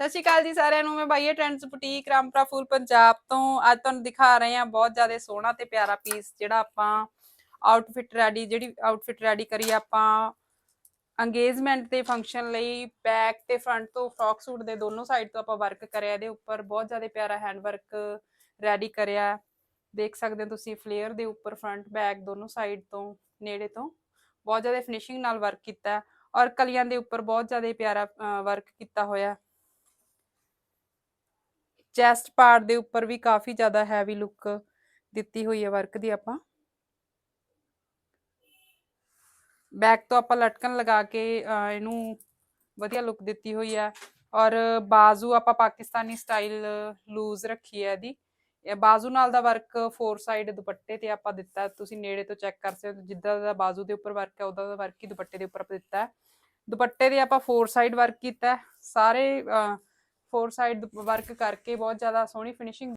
ਸਤਿ ਸ਼੍ਰੀ ਅਕਾਲ ਜੀ ਸਾਰਿਆਂ ਨੂੰ, ਮੈਂ ਬਾਈਏ ਟ੍ਰੈਂਡਸ ਬੁਟੀਕ ਰਾਮਪਰਾ ਫੂਲ ਪੰਜਾਬ ਤੋਂ। ਅੱਜ ਤੁਹਾਨੂੰ ਦਿਖਾ ਰਹੇ ਹਾਂ ਬਹੁਤ ਜ਼ਿਆਦਾ ਸੋਹਣਾ ਤੇ ਪਿਆਰਾ ਪੀਸ ਜਿਹੜਾ ਆਪਾਂ ਆਊਟਫਿਟ ਰੈਡੀ ਜਿਹੜੀ ਆਊਟਫਿਟ ਰੈਡੀ ਕਰੀ ਆਪਾਂ ਅੰਗੇਜਮੈਂਟ ਤੇ ਫੰਕਸ਼ਨ ਲਈ ਬੈਕ ਤੇ ਫਰੰਟ ਤੋਂ ਫਰॉक ਸੂਟ ਦੇ ਦੋਨੋਂ ਸਾਈਡ ਤੋਂ ਆਪਾਂ ਵਰਕ ਕਰਿਆ, ਇਹਦੇ ਉੱਪਰ ਬਹੁਤ ਜ਼ਿਆਦਾ ਪਿਆਰਾ ਹੈਂਡ ਵਰਕ ਰੈਡੀ ਕਰਿਆ। ਦੇਖ ਸਕਦੇ ਹੋ ਤੁਸੀਂ ਫਲੇਅਰ ਦੇ ਉੱਪਰ ਫਰੰਟ ਬੈਕ ਦੋਨੋਂ ਸਾਈਡ ਤੋਂ, ਨੇੜੇ ਤੋਂ ਬਹੁਤ ਜ਼ਿਆਦਾ ਫਿਨਿਸ਼ਿੰਗ ਨਾਲ ਵਰਕ ਕੀਤਾ। ਔਰ ਕਲੀਆਂ ਦੇ ਉੱਪਰ ਬਹੁਤ ਜ਼ਿਆਦਾ ਪਿਆਰਾ ਵਰਕ ਕੀਤਾ ਹੋਇਆ। ਚੈਸਟ ਪਾਰਟ ਦੇ ਉੱਪਰ ਵੀ ਕਾਫੀ ਜ਼ਿਆਦਾ ਹੈਵੀ ਲੁੱਕ ਦਿੱਤੀ ਹੋਈ ਹੈ ਵਰਕ ਦੀ ਆਪਾਂ। ਬੈਕ ਤੋਂ ਆਪਾਂ ਲਟਕਣ ਲਗਾ ਕੇ ਇਹਨੂੰ ਵਧੀਆ ਲੁੱਕ ਦਿੱਤੀ ਹੋਈ ਹੈ। ਔਰ ਬਾਜ਼ੂ ਆਪਾਂ ਪਾਕਿਸਤਾਨੀ ਸਟਾਈਲ ਲੂਜ਼ ਰੱਖੀ ਹੈ ਇਹਦੀ। ਬਾਜ਼ੂ ਨਾਲ ਦਾ ਵਰਕ ਫੋਰ ਸਾਈਡ ਦੁਪੱਟੇ ਤੇ ਆਪਾਂ ਦਿੱਤਾ ਤੁਸੀਂ ਨੇੜੇ ਤੋਂ ਚੈੱਕ ਕਰ ਸਕਦੇ ਹੋ, ਜਿੱਦਾਂ ਦਾ ਬਾਜ਼ੂ ਦੇ ਉੱਪਰ ਵਰਕ ਹੈ ਉਦਾਂ ਦਾ ਵਰਕ ਹੀ ਦੁਪੱਟੇ ਦੇ ਉੱਪਰ ਆਪਾਂ ਦਿੱਤਾ ਹੈ। ਦੁਪੱਟੇ ਦੇ ਆਪਾਂ ਫੋਰ ਸਾਈਡ ਵਰਕ ਕੀਤਾ ਸਾਰੇ ਫੋਰ ਸਾਈਡ ਵਰਕ ਕਰਕੇ ਬਹੁਤ ਜ਼ਿਆਦਾ ਸੋਹਣੀ ਫਿਨਿਸ਼ਿੰਗ